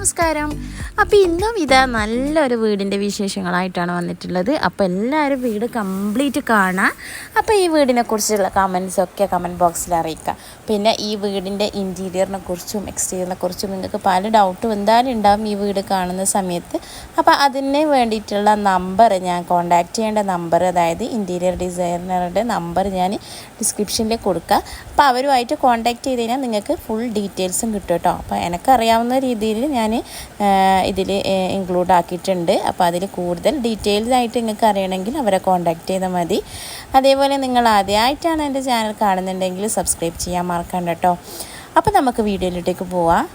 നമസ്കാരം. അപ്പോൾ ഇന്നും ഇതാ നല്ലൊരു വീടിന്റെ വിശേഷങ്ങളായിട്ടാണ് വന്നിട്ടുള്ളത്. അപ്പോൾ എല്ലാവരും വീട് കംപ്ലീറ്റ് കാണാം. അപ്പോൾ ഈ വീടിനെ കുറിച്ചുള്ള കമൻസൊക്കെ കമന്റ് ബോക്സിൽ അറിയിക്കുക പിന്നെ ഈ വീടിന്റെ ഇന്റീരിയറിനെ കുറിച്ചും എക്സ്റ്റീരിയറിനെ കുറിച്ചും നിങ്ങൾക്ക് പല ഡൗട്ടും എന്തായാലും ഉണ്ടാവും ഈ വീട് കാണുന്ന സമയത്ത്. അപ്പോൾ അതിന് വേണ്ടിയിട്ടുള്ള നമ്പർ ഞാൻ കോൺടാക്റ്റ് ചെയ്യേണ്ട നമ്പർ അതായത് ഇന്റീരിയർ ഡിസൈനറുടെ നമ്പർ ഞാൻ ഡിസ്ക്രിപ്ഷനിൽ കൊടുക്കുക അപ്പോൾ അവരുമായിട്ട് കോൺടാക്റ്റ് ചെയ്ത് കഴിഞ്ഞാൽ നിങ്ങൾക്ക് ഫുൾ ഡീറ്റെയിൽസും കിട്ടും കേട്ടോ. അപ്പോൾ എനിക്കറിയാവുന്ന രീതിയിൽ ഞാൻ ഇതിൽ ഇൻക്ലൂഡ് ആക്കിയിട്ടുണ്ട്. അപ്പോൾ അതിൽ കൂടുതൽ ഡീറ്റെയിൽസ് ആയിട്ട് നിങ്ങൾക്ക് അറിയണമെങ്കിൽ അവരെ കോൺടാക്റ്റ് ചെയ്താൽ മതി. അതേപോലെ നിങ്ങൾ ആദ്യമായിട്ടാണ് എന്റെ ചാനൽ കാണുന്നുണ്ടെങ്കിൽ സബ്സ്ക്രൈബ് ചെയ്യാൻ മറക്കണ്ട കേട്ടോ അപ്പോൾ നമുക്ക് വീഡിയോയിലോട്ടേക്ക് പോവാം.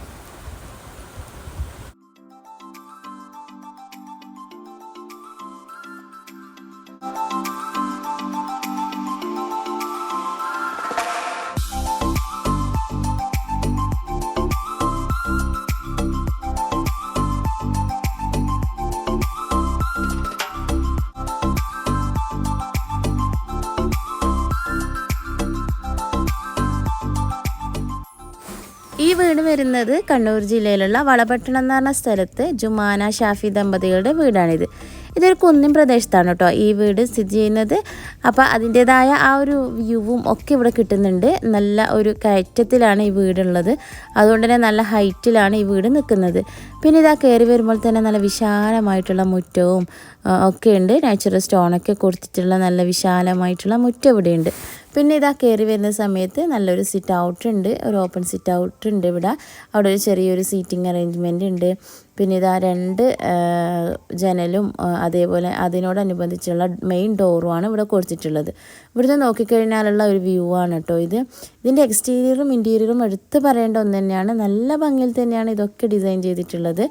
വീട് വരുന്നത് കണ്ണൂർ ജില്ലയിലുള്ള വളപട്ടണം എന്ന് പറഞ്ഞ സ്ഥലത്ത് ജുമാന ഷാഫി ദമ്പതികളുടെ വീടാണിത്. ഇതൊരു കുന്നിൻ പ്രദേശത്താണ് കേട്ടോ. ഈ വീട് സ്ഥിതി ചെയ്യുന്നത്. അപ്പോൾ അതിന്റേതായ ആ ഒരു വ്യൂവും ഒക്കെ ഇവിടെ കിട്ടുന്നുണ്ട്. നല്ല ഒരു കയറ്റത്തിലാണ് ഈ വീടുള്ളത്. അതുകൊണ്ട് തന്നെ നല്ല ഹൈറ്റിലാണ് ഈ വീട് നിൽക്കുന്നത്. പിന്നെ ഇതാ കയറി വരുമ്പോൾ തന്നെ നല്ല വിശാലമായിട്ടുള്ള മുറ്റവും ഒക്കെ ഉണ്ട്. നാച്ചുറൽ സ്റ്റോണൊക്കെ കൊടുത്തിട്ടുള്ള നല്ല വിശാലമായിട്ടുള്ള മുറ്റം ഇവിടെയുണ്ട്. പിന്നെ ഇതാ കയറി വരുന്ന സമയത്ത് നല്ലൊരു സിറ്റ് ഔട്ട് ഉണ്ട്. ഒരു ഓപ്പൺ സിറ്റ് ഔട്ട് ഉണ്ട് ഇവിടെ. അവിടെ ഒരു ചെറിയൊരു സീറ്റിംഗ് അറേഞ്ച്മെന്റ് ഉണ്ട്. പിന്നെ ഇതാ രണ്ട് ജനലും അതേപോലെ അതിനോടനുബന്ധിച്ചുള്ള മെയിൻ ഡോറുമാണ് ഇവിടെ കൊടുത്തിട്ടുള്ളത്. ഇവിടുന്ന് നോക്കിക്കഴിഞ്ഞാലുള്ള ഒരു വ്യൂ ആണ് കേട്ടോ ഇത്. ഇതിന്റെ എക്സ്റ്റീരിയറും ഇന്റീരിയറും എടുത്ത് പറയേണ്ട ഒന്ന് തന്നെയാണ്. നല്ല ഭംഗിയിൽ തന്നെയാണ് ഇതൊക്കെ ഡിസൈൻ ചെയ്തിട്ടുള്ളത്.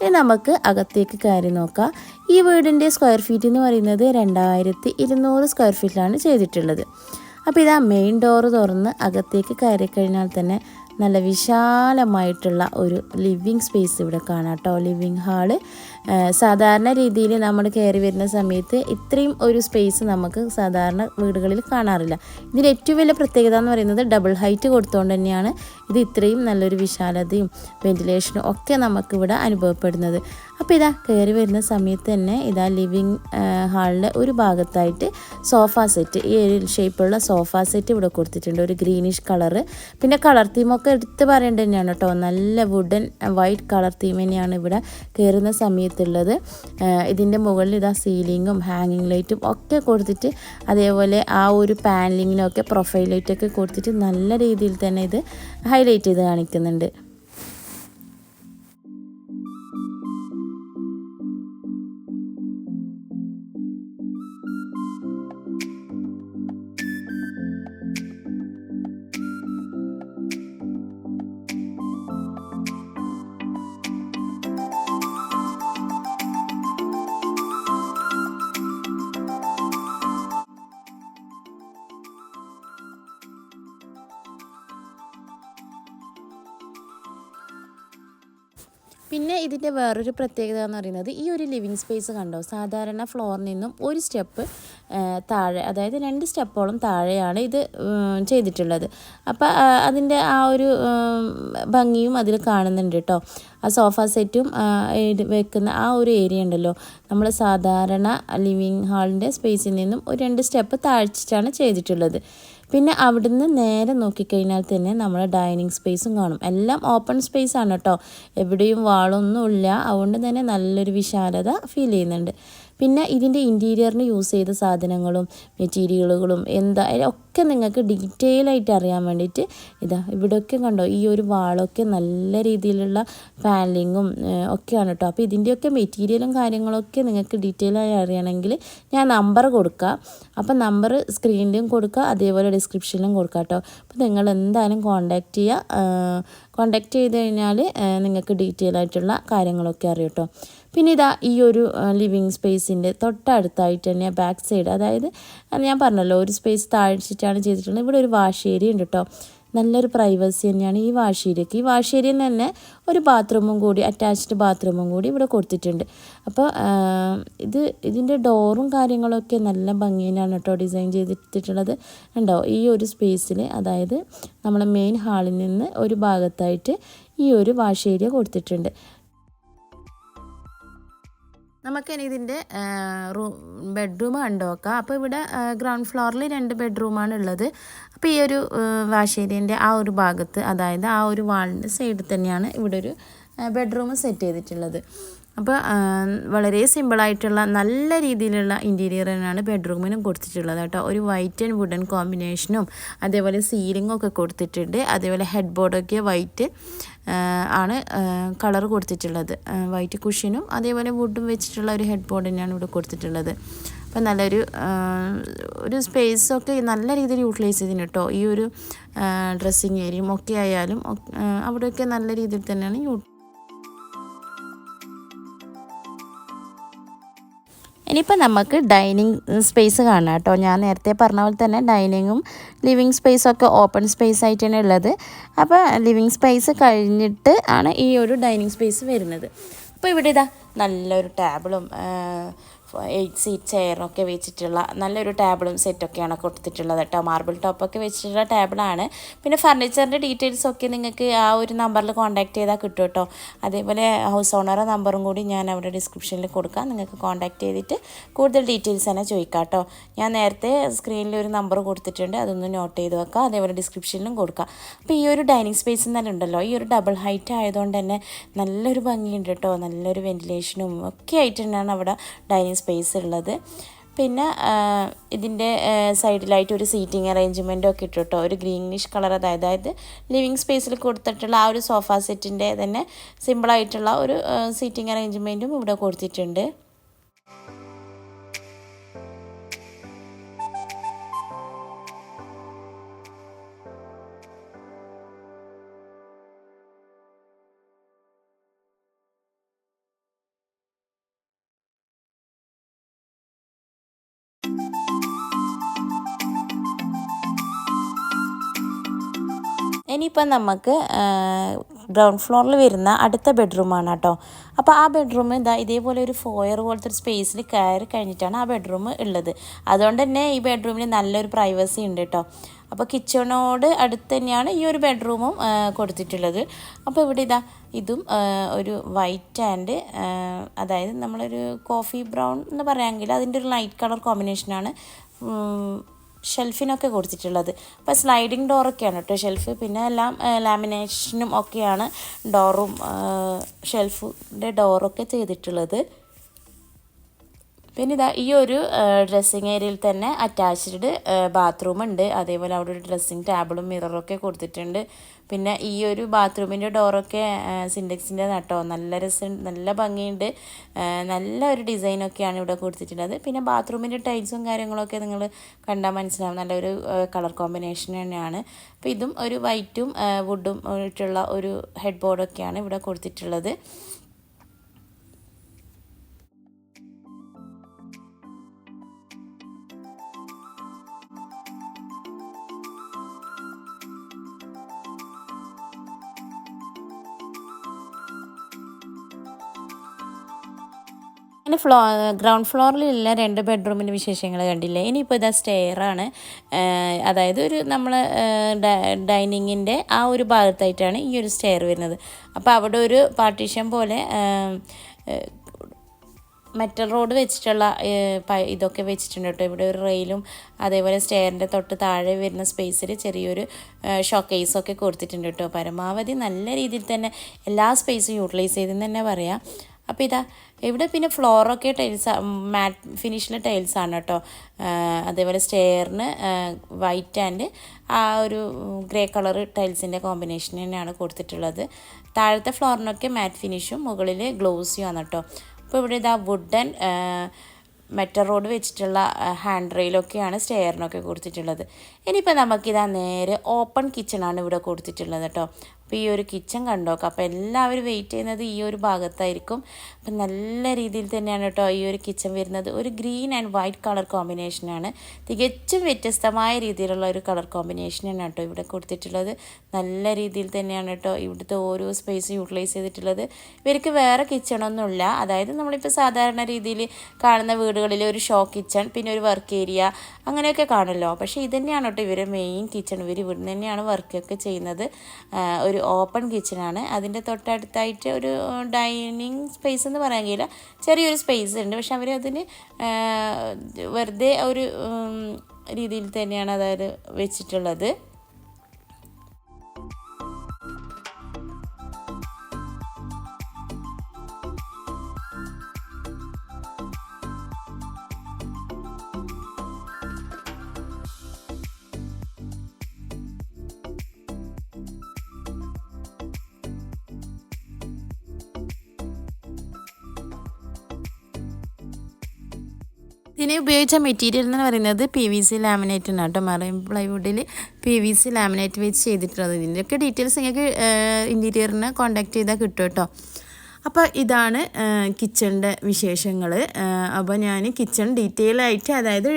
ഇനി നമുക്ക് അകത്തേക്ക് കയറി നോക്കാം. ഈ വീടിന്റെ സ്ക്വയർ ഫീറ്റ് എന്ന് പറയുന്നത് രണ്ടായിരത്തി സ്ക്വയർ ഫീറ്റിലാണ് ചെയ്തിട്ടുള്ളത്. അപ്പോൾ ഇതാ മെയിൻ ഡോറ് തുറന്ന് അകത്തേക്ക് കയറി കഴിഞ്ഞാൽ തന്നെ നല്ല വിശാലമായിട്ടുള്ള ഒരു ലിവിങ് സ്പേസ് ഇവിടെ കാണാം കേട്ടോ. ലിവിങ് ഹാൾ സാധാരണ രീതിയിൽ നമ്മൾ കയറി വരുന്ന സമയത്ത് ഇത്രയും ഒരു സ്പേസ് നമുക്ക് സാധാരണ വീടുകളിൽ കാണാറില്ല. ഇതിന്റെ ഏറ്റവും വലിയ പ്രത്യേകത എന്ന് പറയുന്നത് ഡബിൾ ഹൈറ്റ് കൊടുത്തുകൊണ്ട് തന്നെയാണ് ഇത് ഇത്രയും നല്ലൊരു വിശാലതയും വെന്റിലേഷനും ഒക്കെ നമുക്കിവിടെ അനുഭവപ്പെടുന്നത്. അപ്പോൾ ഇതാ കയറി വരുന്ന സമയത്ത് തന്നെ ഇതാ ലിവിങ് ഹാളിന്റെ ഒരു ഭാഗത്തായിട്ട് സോഫ സെറ്റ് ഈ ഒരു ഷേപ്പുള്ള സോഫ സെറ്റ് ഇവിടെ കൊടുത്തിട്ടുണ്ട്. ഒരു ഗ്രീനിഷ് കളറ് പിന്നെ കളർ തീമൊക്കെ എടുത്ത് പറയേണ്ടത് തന്നെയാണ് കേട്ടോ. നല്ല വുഡൻ വൈറ്റ് കളർ തീം തന്നെയാണ് ഇവിടെ കയറുന്ന സമയത്തുള്ളത് ഇതിന്റെ മുകളിൽ ഇതാ സീലിങ്ങും ഹാങ്ങിങ് ലൈറ്റും ഒക്കെ കൊടുത്തിട്ട് അതേപോലെ ആ ഒരു പാനലിങ്ങിനൊക്കെ പ്രൊഫൈൽ ലൈറ്റൊക്കെ കൊടുത്തിട്ട് നല്ല രീതിയിൽ തന്നെ ഇത് ഹൈലൈറ്റ് ചെയ്ത് കാണിക്കുന്നുണ്ട്. ഇതിന്റെ വേറൊരു പ്രത്യേകത എന്ന് പറയുന്നത് ഈ ഒരു ലിവിങ് സ്പേസ് കണ്ടോ? സാധാരണ ഫ്ലോറിൽ നിന്നും ഒരു സ്റ്റെപ്പ് താഴെ അതായത് രണ്ട് സ്റ്റെപ്പോളം താഴെയാണ് ഇത് ചെയ്തിട്ടുള്ളത്. അപ്പോൾ അതിന്റെ ആ ഒരു ഭംഗിയും അതിൽ കാണുന്നുണ്ട് കേട്ടോ ആ സോഫ സെറ്റും വെക്കുന്ന ആ ഒരു ഏരിയ ഉണ്ടല്ലോ. നമ്മൾ സാധാരണ ലിവിങ് ഹാളിന്റെ സ്പേസിൽ നിന്നും ഒരു രണ്ട് സ്റ്റെപ്പ് താഴ്ചിട്ടാണ് ചെയ്തിട്ടുള്ളത്. പിന്നെ അവിടുന്ന് നേരെ നോക്കിക്കഴിഞ്ഞാൽ തന്നെ നമ്മൾ ഡൈനിങ് സ്പേസും കാണും. എല്ലാം ഓപ്പൺ സ്പേസ് ആണ് കേട്ടോ. എവിടെയും വാളൊന്നുമില്ല. അതുകൊണ്ട് തന്നെ നല്ലൊരു വിശാലത ഫീൽ ചെയ്യുന്നുണ്ട്. പിന്നെ ഇതിന്റെ ഇന്റീരിയറിന് യൂസ് ചെയ്ത സാധനങ്ങളും മെറ്റീരിയലുകളും എന്താ ഒക്കെ നിങ്ങൾക്ക് ഡീറ്റെയിൽ ആയിട്ട് അറിയാൻ വേണ്ടിയിട്ട് ഇതാ ഇവിടെയൊക്കെ കണ്ടോ ഈ ഒരു വാളൊക്കെ നല്ല രീതിയിലുള്ള പാനലിങ്ങും ഒക്കെയാണ് കേട്ടോ അപ്പോൾ ഇതിന്റെയൊക്കെ മെറ്റീരിയലും കാര്യങ്ങളൊക്കെ നിങ്ങൾക്ക് ഡീറ്റെയിൽ ആയി അറിയണമെങ്കിൽ ഞാൻ നമ്പർ കൊടുക്കാം. അപ്പോൾ നമ്പർ സ്ക്രീനിലും കൊടുക്കുക അതേപോലെ ഡിസ്ക്രിപ്ഷനിലും കൊടുക്കുക കേട്ടോ അപ്പോൾ നിങ്ങൾ എന്തായാലും കോൺടാക്റ്റ് ചെയ്യുക. കോൺടാക്റ്റ് ചെയ്ത് കഴിഞ്ഞാൽ നിങ്ങൾക്ക് ഡീറ്റെയിൽ ആയിട്ടുള്ള കാര്യങ്ങളൊക്കെ അറിയും കേട്ടോ പിന്നെ ഇതാ ഈ ഒരു ലിവിങ് സ്പേസിന്റെ തൊട്ടടുത്തായിട്ട് തന്നെ ബാക്ക് സൈഡ് അതായത് ഞാൻ പറഞ്ഞല്ലോ ഒരു സ്പേസ് താഴ്ചിട്ടാണ് ചെയ്തിട്ടുള്ളത്. ഇവിടെ ഒരു വാഷ് ഏരിയ ഉണ്ട് കേട്ടോ നല്ലൊരു പ്രൈവസി തന്നെയാണ് ഈ വാഷ് ഏരിയക്ക്. ഈ വാഷ് ഏരിയയിൽ തന്നെ ഒരു ബാത്റൂമും കൂടി അറ്റാച്ച്ഡ് ബാത്റൂമും കൂടി ഇവിടെ കൊടുത്തിട്ടുണ്ട്. അപ്പോൾ ഇത് ഇതിന്റെ ഡോറും കാര്യങ്ങളൊക്കെ നല്ല ഭംഗിയിലാണ് കേട്ടോ ഡിസൈൻ ചെയ്തിട്ടുള്ളത് ഉണ്ടോ ഈ ഒരു സ്പേസിൽ അതായത് നമ്മൾ മെയിൻ ഹാളിൽ നിന്ന് ഒരു ഭാഗത്തായിട്ട് ഈ ഒരു വാഷ് ഏരിയ കൊടുത്തിട്ടുണ്ട്. നമുക്കിനി ഇതിന്റെ റൂം ബെഡ്റൂം കണ്ടു നോക്കാം. അപ്പോൾ ഇവിടെ ഗ്രൗണ്ട് ഫ്ലോറിൽ രണ്ട് ബെഡ്റൂമാണ് ഉള്ളത്. അപ്പോൾ ഈ ഒരു വാഷ് വാഷേരിയന്റെ ആ ഒരു ഭാഗത്ത് അതായത് ആ ഒരു വാളിന്റെ സൈഡിൽ തന്നെയാണ് ഇവിടെ ഒരു ബെഡ്റൂം സെറ്റ് ചെയ്തിട്ടുള്ളത്. അപ്പോൾ വളരെ സിമ്പിളായിട്ടുള്ള നല്ല രീതിയിലുള്ള ഇന്റീരിയർ തന്നെയാണ് ബെഡ്റൂമിനും കൊടുത്തിട്ടുള്ളത് കേട്ടോ. ഒരു വൈറ്റ് ആൻഡ് വുഡൻ കോമ്പിനേഷനും അതേപോലെ സീലിംഗും ഒക്കെ കൊടുത്തിട്ടുണ്ട്. അതേപോലെ ഹെഡ് ബോർഡൊക്കെ വൈറ്റ് ആണ് കളർ കൊടുത്തിട്ടുള്ളത്. വൈറ്റ് കുഷ്യനും അതേപോലെ വുഡും വെച്ചിട്ടുള്ള ഒരു ഹെഡ് ബോർഡ് തന്നെയാണ് ഇവിടെ കൊടുത്തിട്ടുള്ളത്. അപ്പം നല്ലൊരു ഒരു സ്പേസൊക്കെ നല്ല രീതിയിൽ യൂട്ടിലൈസ് ചെയ്തിന് കേട്ടോ. ഈ ഒരു ഡ്രസ്സിങ് ഏരിയയും ഒക്കെ ആയാലും അവിടെയൊക്കെ നല്ല രീതിയിൽ തന്നെയാണ് യൂ ഇനിയിപ്പോൾ നമുക്ക് ഡൈനിങ് സ്പേസ് കാണാം കേട്ടോ. ഞാൻ നേരത്തെ പറഞ്ഞ പോലെ തന്നെ ഡൈനിങ്ങും ലിവിങ് സ്പേസൊക്കെ ഓപ്പൺ സ്പേസ് ആയിട്ടാണ് ഉള്ളത്. അപ്പോൾ ലിവിങ് സ്പേസ് കഴിഞ്ഞിട്ട് ആണ് ഈ ഒരു ഡൈനിങ് സ്പേസ് വരുന്നത്. അപ്പോൾ ഇവിടെ ഇതാ നല്ലൊരു ടേബിളും എയ്റ്റ് സീറ്റ് ചെയറൊക്കെ വെച്ചിട്ടുള്ള നല്ലൊരു ടേബിളും സെറ്റൊക്കെയാണ് കൊടുത്തിട്ടുള്ളത് കേട്ടോ മാർബിൾ ടോപ്പൊക്കെ വെച്ചിട്ടുള്ള ടേബിളാണ് പിന്നെ ഫർണിച്ചറിന്റെ ഡീറ്റെയിൽസ് ഒക്കെ നിങ്ങൾക്ക് ആ ഒരു നമ്പറിൽ കോൺടാക്ട് ചെയ്താൽ കിട്ടും കേട്ടോ അതേപോലെ ഹൗസ് ഓണറെ നമ്പറും കൂടി ഞാൻ അവിടെ ഡിസ്ക്രിപ്ഷനിൽ കൊടുക്കാം. നിങ്ങൾക്ക് കോൺടാക്ട് ചെയ്തിട്ട് കൂടുതൽ ഡീറ്റെയിൽസ് തന്നെ ചോദിക്കാം കേട്ടോ ഞാൻ നേരത്തെ സ്ക്രീനിൽ ഒരു നമ്പർ കൊടുത്തിട്ടുണ്ട്. അതൊന്ന് നോട്ട് ചെയ്ത് വെക്കാം. അതേപോലെ ഡിസ്ക്രിപ്ഷനിലും കൊടുക്കാം. അപ്പോൾ ഈ ഒരു ഡൈനിങ് സ്പേസ് തന്നെ ഉണ്ടല്ലോ. ഈ ഒരു ഡബിൾ ഹൈറ്റ് ആയതുകൊണ്ട് തന്നെ നല്ലൊരു ഭംഗിയുണ്ട് കേട്ടോ നല്ലൊരു വെന്റിലേഷനും ഒക്കെ ആയിട്ട് തന്നെയാണ് അവിടെ ഡൈനിങ് സ്പേസ് ഉള്ളത്. പിന്നെ ഇതിന്റെ സൈഡിലായിട്ട് ഒരു സീറ്റിംഗ് അറേഞ്ച്മെന്റും ഒക്കെ ഇട്ടിട്ടോ. ഒരു ഗ്രീനിഷ് കളർ അതായത് ലിവിങ് സ്പേസിൽ കൊടുത്തിട്ടുള്ള ആ ഒരു സോഫ സെറ്റിന്റെ തന്നെ സിമ്പിളായിട്ടുള്ള ഒരു സീറ്റിംഗ് അറേഞ്ച്മെന്റും ഇവിടെ കൊടുത്തിട്ടുണ്ട്. ഇനിയിപ്പം നമുക്ക് ഗ്രൗണ്ട് ഫ്ലോറിൽ വരുന്ന അടുത്ത ബെഡ്റൂമാണ് കേട്ടോ. അപ്പോൾ ആ ബെഡ്റൂം ഇതാ ഇതേപോലെ ഒരു ഫോയർ പോലത്തെ ഒരു സ്പേസിൽ കയറി കഴിഞ്ഞിട്ടാണ് ആ ബെഡ്റൂം ഉള്ളത്. അതുകൊണ്ട് തന്നെ ഈ ബെഡ്റൂമിന് നല്ലൊരു പ്രൈവസി ഉണ്ട് കേട്ടോ. അപ്പോൾ കിച്ചണോട് അടുത്ത് തന്നെയാണ് ഈ ഒരു ബെഡ്റൂമും കൊടുത്തിട്ടുള്ളത്. അപ്പോൾ ഇവിടെ ഇതാ ഇതും ഒരു വൈറ്റ് ആൻഡ് അതായത് നമ്മളൊരു കോഫി ബ്രൗൺ എന്ന് പറയാമെങ്കിൽ അതിന്റെ ഒരു ലൈറ്റ് കളർ കോമ്പിനേഷനാണ് ഷെൽഫിനൊക്കെ കൊടുത്തിട്ടുള്ളത്. അപ്പോൾ സ്ലൈഡിങ് ഡോറൊക്കെയാണ് കേട്ടോ ഷെൽഫ്. പിന്നെ എല്ലാം ലാമിനേഷനും ഒക്കെയാണ് ഡോറും ഷെൽഫിന്റെ ഡോറൊക്കെ ചെയ്തിട്ടുള്ളത്. പിന്നെ ഇതാ ഈ ഒരു ഡ്രസ്സിങ് ഏരിയയിൽ തന്നെ അറ്റാച്ച്ഡ് ബാത്റൂം ഉണ്ട്. അതേപോലെ അവിടെ ഒരു ഡ്രസ്സിങ് ടേബിളും ഒക്കെ കൊടുത്തിട്ടുണ്ട്. പിന്നെ ഈ ഒരു ബാത്റൂമിന്റെ ഡോറൊക്കെ സിൻഡെക്സിന്റെ നട്ടോ? നല്ല രസം നല്ല ഭംഗിയുണ്ട്. നല്ല ഒരു ഡിസൈനൊക്കെയാണ് ഇവിടെ കൊടുത്തിട്ടുള്ളത്. പിന്നെ ബാത്റൂമിന്റെ ടൈൽസും കാര്യങ്ങളൊക്കെ നിങ്ങൾ കണ്ടാൽ മനസ്സിലാവും. നല്ലൊരു കളർ കോമ്പിനേഷൻ തന്നെയാണ്. അപ്പോൾ ഇതും ഒരു വൈറ്റും വുഡും ഇട്ടുള്ള ഒരു ഹെഡ് ബോർഡൊക്കെയാണ് ഇവിടെ കൊടുത്തിട്ടുള്ളത്. പിന്നെ ഫ്ലോ ഗ്രൗണ്ട് ഫ്ലോറിലുള്ള രണ്ട് ബെഡ്റൂമിന്റെ വിശേഷങ്ങൾ കണ്ടില്ലേ? ഇനിയിപ്പോൾ ഇതാ സ്റ്റെയറാണ് അതായത് ഒരു നമ്മൾ ഡൈനിങ്ങിന്റെ ആ ഒരു ഭാഗത്തായിട്ടാണ് ഈ ഒരു സ്റ്റെയർ വരുന്നത്. അപ്പോൾ അവിടെ ഒരു പാർട്ടീഷൻ പോലെ മെറ്റൽ റോഡ് വെച്ചിട്ടുള്ള ഇതൊക്കെ വെച്ചിട്ടുണ്ട് കേട്ടോ. ഇവിടെ ഒരു റെയിലും അതേപോലെ സ്റ്റെയറിന്റെ തൊട്ട് താഴെ വരുന്ന സ്പേസിൽ ചെറിയൊരു ഷോക്കേസൊക്കെ കൊടുത്തിട്ടുണ്ട് കേട്ടോ. പരമാവധി നല്ല രീതിയിൽ തന്നെ എല്ലാ സ്പേസും യൂട്ടിലൈസ് ചെയ്തെന്ന് തന്നെ പറയാം. അപ്പോൾ ഇതാ ഇവിടെ പിന്നെ ഫ്ലോറൊക്കെ ടൈൽസ് മാറ്റ് ഫിനിഷിലെ ടൈൽസാണ് കേട്ടോ. അതേപോലെ സ്റ്റെയറിന് വൈറ്റ് ആൻഡ് ആ ഒരു ഗ്രേ കളർ ടൈൽസിന്റെ കോമ്പിനേഷൻ തന്നെയാണ് കൊടുത്തിട്ടുള്ളത്. താഴത്തെ ഫ്ലോറിനൊക്കെ മാറ്റ് ഫിനിഷും മുകളിൽ ഗ്ലോസിയുമാണ് കേട്ടോ. അപ്പോൾ ഇവിടെ ഇതാ വുഡൻ മെറ്റൽ റോഡ് വെച്ചിട്ടുള്ള ഹാൻഡ് റെയിലൊക്കെയാണ് സ്റ്റെയറിനൊക്കെ കൊടുത്തിട്ടുള്ളത്. ഇനിയിപ്പോൾ നമുക്കിതാ നേരെ ഓപ്പൺ കിച്ചണാണ് ഇവിടെ കൊടുത്തിട്ടുള്ളത് കേട്ടോ. അപ്പോൾ ഈ ഒരു കിച്ചൺ കണ്ടോക്കാം അപ്പോൾ എല്ലാവരും വെയിറ്റ് ചെയ്യുന്നത് ഈ ഒരു ഭാഗത്തായിരിക്കും. അപ്പം നല്ല രീതിയിൽ തന്നെയാണ് കേട്ടോ ഈ ഒരു കിച്ചൺ വരുന്നത്. ഒരു ഗ്രീൻ ആൻഡ് വൈറ്റ് കളർ കോമ്പിനേഷനാണ് തികച്ചും വ്യത്യസ്തമായ രീതിയിലുള്ള ഒരു കളർ കോമ്പിനേഷനാണ് കേട്ടോ ഇവിടെ കൊടുത്തിട്ടുള്ളത്. നല്ല രീതിയിൽ തന്നെയാണ് കേട്ടോ ഇവിടുത്തെ ഓരോ സ്പേസ് യൂട്ടിലൈസ് ചെയ്തിട്ടുള്ളത്. ഇവർക്ക് വേറെ കിച്ചണൊന്നുമില്ല അതായത് നമ്മളിപ്പോൾ സാധാരണ രീതിയിൽ കാണുന്ന വീടുകളിൽ ഒരു ഷോ കിച്ചൺ പിന്നെ ഒരു വർക്ക് ഏരിയ അങ്ങനെയൊക്കെ കാണുമല്ലോ. പക്ഷേ ഇത് തന്നെയാണ് കേട്ടോ ഇവരെ മെയിൻ കിച്ചൺ ഇവർ ഇവിടെ തന്നെയാണ് വർക്കൊക്കെ ചെയ്യുന്നത്. ഒരു ഒരു ഓപ്പൺ കിച്ചണാണ് അതിന്റെ തൊട്ടടുത്തായിട്ട് ഒരു ഡൈനിങ് സ്പേസ് എന്ന് പറയാൻ കഴിയില്ല. ചെറിയൊരു സ്പേസ് ഉണ്ട്. പക്ഷെ അവർ അതിന് വെറുതെ ഒരു രീതിയിൽ തന്നെയാണ് അതായത് വെച്ചിട്ടുള്ളത്. ഇതിന് ഉപയോഗിച്ച മെറ്റീരിയൽ എന്ന് പറയുന്നത് പി വി സി ലാമിനേറ്റ് ആണ് കേട്ടോ മറൈൻ പ്ലൈവുഡിൽ പി വി സി ലാമിനേറ്റ് വെച്ച് ചെയ്തിട്ടുള്ളത്. ഇതിന്റെയൊക്കെ ഡീറ്റെയിൽസ് നിങ്ങൾക്ക് ഇന്റീരിയറിന് കോൺടാക്ട് ചെയ്താൽ കിട്ടും കേട്ടോ അപ്പോൾ ഇതാണ് കിച്ചണിന്റെ വിശേഷങ്ങൾ അപ്പോൾ ഞാൻ കിച്ചൺ ഡീറ്റെയിൽ ആയിട്ട് അതായത്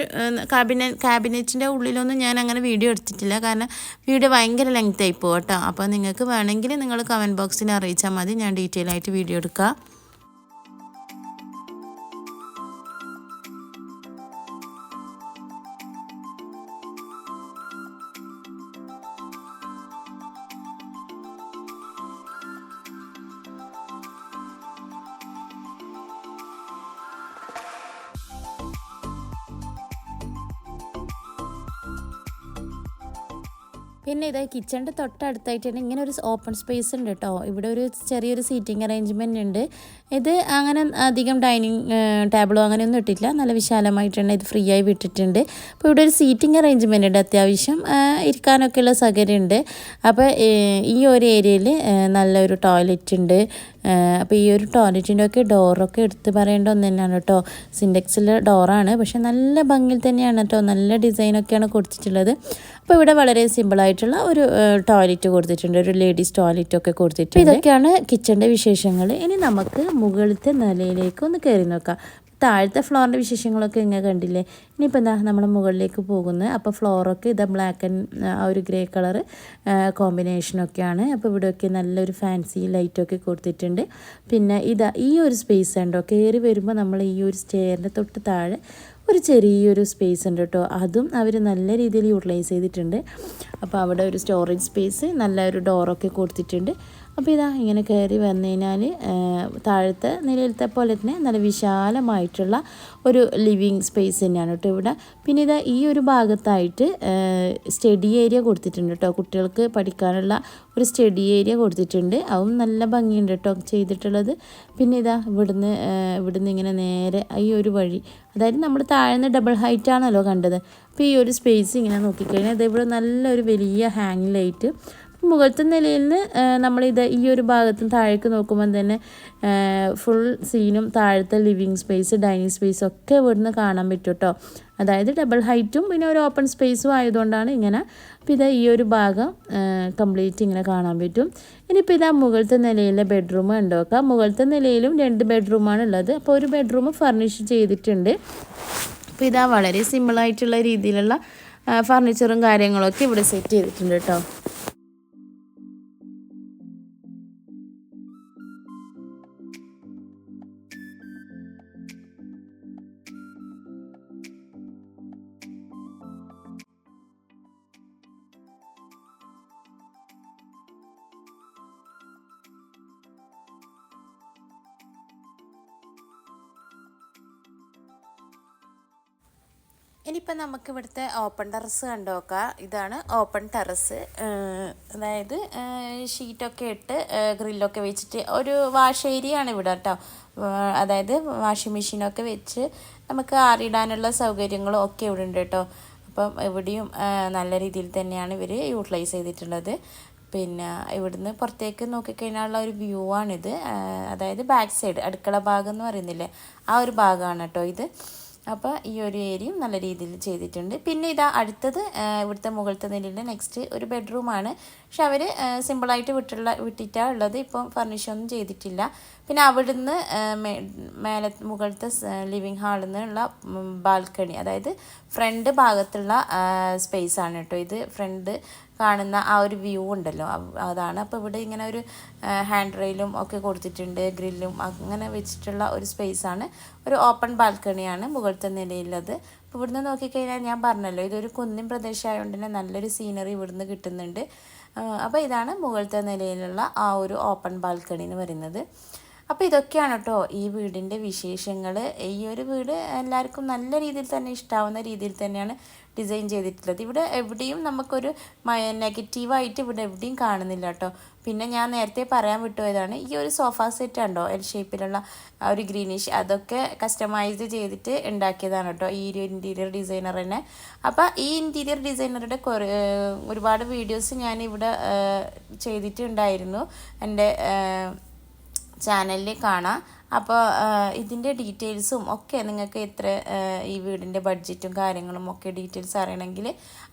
കാബിനറ്റ് ക്യാബിനറ്റിന്റെ ഉള്ളിലൊന്നും ഞാൻ അങ്ങനെ വീഡിയോ എടുത്തിട്ടില്ല. കാരണം വീഡിയോ ഭയങ്കര ലെങ്ത് പോകും കേട്ടോ അപ്പോൾ നിങ്ങൾക്ക് വേണമെങ്കിൽ നിങ്ങൾ കമന്റ് ബോക്സിൽ അറിയിച്ചാൽ മതി. ഞാൻ ഡീറ്റെയിൽ ആയിട്ട് വീഡിയോ എടുക്കാം. പിന്നെ ഇത് കിച്ചണിന്റെ തൊട്ടടുത്തായിട്ട് തന്നെ ഇങ്ങനെ ഒരു ഓപ്പൺ സ്പേസ് ഉണ്ട് കേട്ടോ ഇവിടെ ഒരു ചെറിയൊരു സീറ്റിംഗ് അറേഞ്ച്മെന്റ് ഉണ്ട്. ഇത് അങ്ങനെ അധികം ഡൈനിങ് ടേബിളോ അങ്ങനെയൊന്നും ഇട്ടില്ല നല്ല വിശാലമായിട്ട് ഇത് ഫ്രീ ആയി വിട്ടിട്ടുണ്ട്. അപ്പോൾ ഇവിടെ ഒരു സീറ്റിംഗ് അറേഞ്ച്മെന്റ് ഉണ്ട് അത്യാവശ്യം ഇരിക്കാനൊക്കെയുള്ള ഇരിക്കാനൊക്കെയുള്ള സൗകര്യമുണ്ട് അപ്പോൾ ഈ ഒരു ഏരിയയിൽ നല്ലൊരു ടോയ്ലറ്റ് ഉണ്ട്. അപ്പോൾ ഈ ഒരു ടോയ്ലറ്റിന്റെ ഒക്കെ ഡോറൊക്കെ എടുത്ത് പറയേണ്ട ഒന്ന് തന്നെയാണ് കേട്ടോ സിൻഡെക്സിലെ ഡോറാണ് പക്ഷെ നല്ല ഭംഗിയിൽ തന്നെയാണ് കേട്ടോ നല്ല ഡിസൈനൊക്കെയാണ് കൊടുത്തിട്ടുള്ളത്. അപ്പോൾ ഇവിടെ വളരെ സിമ്പിളായിട്ടുള്ള ഒരു ടോയ്ലറ്റ് കൊടുത്തിട്ടുണ്ട്. ഒരു ലേഡീസ് ടോയ്ലറ്റ് ഒക്കെ കൊടുത്തിട്ടുണ്ട്. ഇതൊക്കെയാണ് കിച്ചണിന്റെ വിശേഷങ്ങൾ. ഇനി നമുക്ക് മുകളിലത്തെ നിലയിലേക്ക് ഒന്ന് കയറി നോക്കാം. താഴത്തെ ഫ്ലോറിന്റെ വിശേഷങ്ങളൊക്കെ ഇങ്ങനെ കണ്ടില്ലേ? ഇനിയിപ്പോൾ എന്താ നമ്മൾ മുകളിലേക്ക് പോകുന്നത്. അപ്പോൾ ഫ്ലോറൊക്കെ ഇതാ ബ്ലാക്ക് ആൻഡ് ആ ഒരു ഗ്രേ കളർ കോമ്പിനേഷനൊക്കെയാണ് അപ്പോൾ ഇവിടെയൊക്കെ നല്ലൊരു ഫാൻസി ലൈറ്റൊക്കെ കൊടുത്തിട്ടുണ്ട്. പിന്നെ ഇതാ ഈ ഒരു സ്പേസ് ഉണ്ടോ കയറി വരുമ്പോൾ നമ്മൾ ഈ ഒരു സ്റ്റെയറിന്റെ തൊട്ട് താഴെ ഒരു ചെറിയൊരു സ്പേസ് ഉണ്ട് കേട്ടോ. അതും അവർ നല്ല രീതിയിൽ യൂട്ടിലൈസ് ചെയ്തിട്ടുണ്ട്. അപ്പോൾ അവിടെ ഒരു സ്റ്റോറേജ് സ്പേസ് നല്ല ഒരു ഡോറൊക്കെ കൊടുത്തിട്ടുണ്ട്. അപ്പോൾ ഇതാ ഇങ്ങനെ കയറി വന്നു കഴിഞ്ഞാൽ താഴത്തെ നിലയിലത്തെ പോലെ തന്നെ നല്ല വിശാലമായിട്ടുള്ള ഒരു ലിവിങ് സ്പേസ് തന്നെയാണ് കേട്ടോ ഇവിടെ. പിന്നെ ഇതാ ഈ ഒരു ഭാഗത്തായിട്ട് സ്റ്റഡി ഏരിയ കൊടുത്തിട്ടുണ്ട് കേട്ടോ. കുട്ടികൾക്ക് പഠിക്കാനുള്ള ഒരു സ്റ്റഡി ഏരിയ കൊടുത്തിട്ടുണ്ട്. അതും നല്ല ഭംഗിയുണ്ട് കേട്ടോ ചെയ്തിട്ടുള്ളത്. പിന്നെ ഇതാ ഇവിടുന്ന് ഇവിടുന്ന് ഇങ്ങനെ നേരെ ഈ ഒരു വഴി അതായത് നമ്മൾ താഴ്ന്ന ഡബിൾ ഹൈറ്റ് ആണല്ലോ കണ്ടത്. അപ്പോൾ ഈ ഒരു സ്പേസ് ഇങ്ങനെ നോക്കിക്കഴിഞ്ഞാൽ ഇതേപോലെ നല്ലൊരു വലിയ ഹാങ് ലൈറ്റ് മുകളിലത്തെ നിലയിൽ നിന്ന് നമ്മളിത് ഈ ഒരു ഭാഗത്തും താഴേക്ക് നോക്കുമ്പോൾ തന്നെ ഫുൾ സീനും താഴത്തെ ലിവിങ് സ്പേസ് ഡൈനിങ് സ്പേസ് ഒക്കെ ഇവിടുന്ന് കാണാൻ പറ്റും കേട്ടോ അതായത് ഡബിൾ ഹൈറ്റും പിന്നെ ഒരു ഓപ്പൺ സ്പേസും ആയതുകൊണ്ടാണ് ഇങ്ങനെ അപ്പോൾ ഇതാ ഈ ഒരു ഭാഗം കംപ്ലീറ്റ് ഇങ്ങനെ കാണാൻ പറ്റും. ഇനിയിപ്പോൾ ഇതാ മുകളിലത്തെ നിലയിലെ ബെഡ്റൂം കണ്ടു? നോക്കാം മുകളിലത്തെ നിലയിലും രണ്ട് ബെഡ്റൂമാണ് ഉള്ളത്. അപ്പോൾ ഒരു ബെഡ്റൂം ഫർണിഷ് ചെയ്തിട്ടുണ്ട്. അപ്പോൾ ഇതാ വളരെ സിമ്പിളായിട്ടുള്ള രീതിയിലുള്ള ഫർണിച്ചറും കാര്യങ്ങളൊക്കെ ഇവിടെ സെറ്റ് ചെയ്തിട്ടുണ്ട് കേട്ടോ. ഇനിയിപ്പോൾ നമുക്ക് ഇവിടുത്തെ ഓപ്പൺ ടെറസ് കണ്ടു നോക്കാം. ഇതാണ് ഓപ്പൺ ടെറസ് അതായത് ഷീറ്റൊക്കെ ഇട്ട് ഗ്രില്ലൊക്കെ വെച്ചിട്ട് ഒരു വാഷ് ഏരിയ ആണ് ഇവിടെ കേട്ടോ. അതായത് വാഷിംഗ് മെഷീനൊക്കെ വെച്ച് നമുക്ക് ആറിടാനുള്ള സൗകര്യങ്ങളും ഒക്കെ ഇവിടെ ഉണ്ട് കേട്ടോ. അപ്പം ഇവിടെയും നല്ല രീതിയിൽ തന്നെയാണ് ഇവർ യൂട്ടിലൈസ് ചെയ്തിട്ടുള്ളത്. പിന്നെ ഇവിടുന്ന് പുറത്തേക്ക് നോക്കിക്കഴിഞ്ഞാലുള്ള ഒരു വ്യൂ ആണിത്. അതായത് ബാക്ക് സൈഡ് അടുക്കള ഭാഗം എന്ന് പറയുന്നില്ലേ? ആ ഒരു ഭാഗമാണ് കേട്ടോ ഇത്. അപ്പോൾ ഈ ഒരു ഏരിയയും നല്ല രീതിയിൽ ചെയ്തിട്ടുണ്ട്. പിന്നെ ഇതാ അടുത്തത് ഇവിടുത്തെ മുകളിലത്തെ നിലയിലെ നെക്സ്റ്റ് ഒരു ബെഡ്റൂമാണ് പക്ഷെ അവർ സിമ്പിളായിട്ട് വിട്ടുള്ള വിട്ടിട്ടാണ് ഉള്ളത്. ഇപ്പം ഫർണിഷ് ഒന്നും ചെയ്തിട്ടില്ല. പിന്നെ അവിടുന്ന് മേലെ മുകളിലത്തെ ലിവിങ് ഹാളിൽ നിന്നുള്ള ബാൽക്കണി അതായത് ഫ്രണ്ട് ഭാഗത്തുള്ള സ്പേസ് ആണ് കേട്ടോ ഇത്. ഫ്രണ്ട് കാണുന്ന ആ ഒരു വ്യൂ ഉണ്ടല്ലോ. അതാണ്. അപ്പോൾ ഇവിടെ ഇങ്ങനെ ഒരു ഹാൻഡ് റെയിലും ഒക്കെ കൊടുത്തിട്ടുണ്ട് ഗ്രില്ലും അങ്ങനെ വെച്ചിട്ടുള്ള ഒരു സ്പേസ് ആണ്. ഒരു ഓപ്പൺ ബാൽക്കണിയാണ് മുകളിലത്തെ നിലയിലുള്ളത് അപ്പോൾ ഇവിടുന്ന് നോക്കിക്കഴിഞ്ഞാൽ ഞാൻ പറഞ്ഞല്ലോ ഇതൊരു കുന്നിൻ പ്രദേശമായതുകൊണ്ട് തന്നെ നല്ലൊരു സീനറി ഇവിടുന്ന് കിട്ടുന്നുണ്ട്. അപ്പോൾ ഇതാണ് മുകളിലത്തെ നിലയിലുള്ള ആ ഒരു ഓപ്പൺ ബാൽക്കണി എന്ന് പറയുന്നത്. അപ്പോൾ ഇതൊക്കെയാണ് കേട്ടോ ഈ വീടിന്റെ വിശേഷങ്ങൾ ഈ ഒരു വീട് എല്ലാവർക്കും നല്ല രീതിയിൽ തന്നെ ഇഷ്ടാവുന്ന രീതിയിൽ തന്നെയാണ് ഡിസൈൻ ചെയ്തിട്ടുള്ളത്. ഇവിടെ എവിടെയും നമുക്കൊരു നെഗറ്റീവായിട്ട് ഇവിടെ എവിടെയും കാണുന്നില്ല കേട്ടോ. പിന്നെ ഞാൻ നേരത്തെ പറയാൻ വിട്ടുപോയതാണ് ഈ ഒരു സോഫ സെറ്റ് ഉണ്ടോ എൽ ഷേപ്പിലുള്ള ആ ഒരു ഗ്രീനിഷ് അതൊക്കെ കസ്റ്റമൈസ് ചെയ്തിട്ട് ഉണ്ടാക്കിയതാണ് കേട്ടോ ഈ ഒരു ഇന്റീരിയർ ഡിസൈനർ തന്നെ. അപ്പോൾ ഈ ഇന്റീരിയർ ഡിസൈനറുടെ ഒരുപാട് വീഡിയോസ് ഞാൻ ഇവിടെ ചെയ്തിട്ടുണ്ടായിരുന്നു. എന്റെ ചാനലിൽ കാണാം. അപ്പോൾ ഇതിന്റെ ഡീറ്റെയിൽസും ഒക്കെ നിങ്ങൾക്ക് എത്ര ഈ വീടിന്റെ ബഡ്ജറ്റും കാര്യങ്ങളും ഒക്കെ ഡീറ്റെയിൽസ് അറിയണമെങ്കിൽ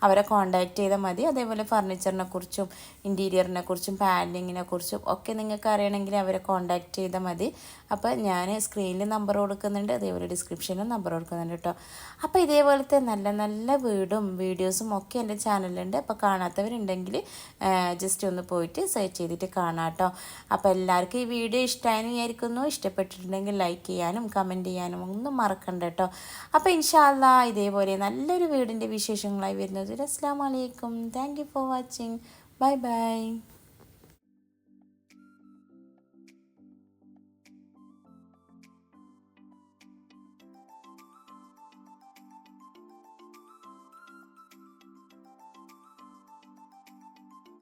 അവരെ കോൺടാക്റ്റ് ചെയ്താൽ മതി. അതേപോലെ ഫർണിച്ചറിനെ കുറിച്ചും ഇന്റീരിയറിനെ കുറിച്ചും പാനലിങ്ങിനെ കുറിച്ചും ഒക്കെ നിങ്ങൾക്ക് അറിയണമെങ്കിൽ അവരെ കോൺടാക്റ്റ് ചെയ്താൽ മതി. അപ്പോൾ ഞാൻ സ്ക്രീനിൽ നമ്പർ കൊടുക്കുന്നുണ്ട്. അതേപോലെ ഡിസ്ക്രിപ്ഷനിലും നമ്പർ കൊടുക്കുന്നുണ്ട് കേട്ടോ. അപ്പോൾ ഇതേപോലത്തെ നല്ല നല്ല വീടും വീഡിയോസും ഒക്കെ എന്റെ ചാനലിലുണ്ട്. അപ്പോൾ കാണാത്തവരുണ്ടെങ്കിൽ ജസ്റ്റ് ഒന്ന് പോയിട്ട് സെർച്ച് ചെയ്തിട്ട് കാണാം കേട്ടോ. അപ്പോൾ എല്ലാവർക്കും ഈ വീഡിയോ ഇഷ്ടമായെന്ന് വിചാരിക്കുന്നു. ഇഷ്ടപ്പെട്ടിട്ടുണ്ടെങ്കിൽ ലൈക്ക് ചെയ്യാനും കമന്റ് ചെയ്യാനും ഒന്നും മറക്കണ്ട കേട്ടോ അപ്പോൾ ഇൻഷാല്ല ഇതേപോലെ നല്ലൊരു വീടിന്റെ വിശേഷങ്ങളായി വരുന്നത്. അസ്സാം വലൈക്കും thank you for watching bye bye